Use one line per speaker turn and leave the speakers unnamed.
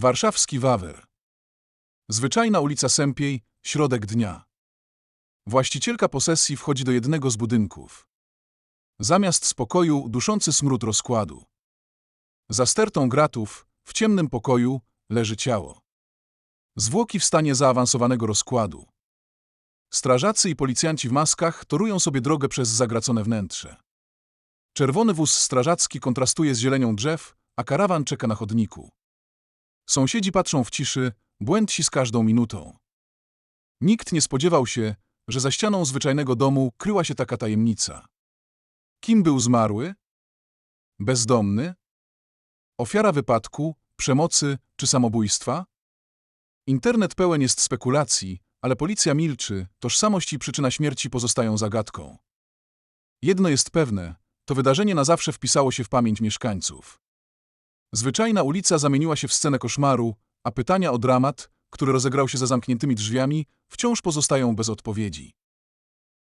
Warszawski Wawer. Zwyczajna ulica Sępiej, środek dnia. Właścicielka posesji wchodzi do jednego z budynków. Zamiast spokoju duszący smród rozkładu. Za stertą gratów, w ciemnym pokoju, leży ciało. Zwłoki w stanie zaawansowanego rozkładu. Strażacy i policjanci w maskach torują sobie drogę przez zagracone wnętrze. Czerwony wóz strażacki kontrastuje z zielenią drzew, a karawan czeka na chodniku. Sąsiedzi patrzą w ciszy, błędsi z każdą minutą. Nikt nie spodziewał się, że za ścianą zwyczajnego domu kryła się taka tajemnica. Kim był zmarły? Bezdomny? Ofiara wypadku, przemocy czy samobójstwa? Internet pełen jest spekulacji, ale policja milczy, tożsamość i przyczyna śmierci pozostają zagadką. Jedno jest pewne, to wydarzenie na zawsze wpisało się w pamięć mieszkańców. Zwyczajna ulica zamieniła się w scenę koszmaru, a pytania o dramat, który rozegrał się za zamkniętymi drzwiami, wciąż pozostają bez odpowiedzi.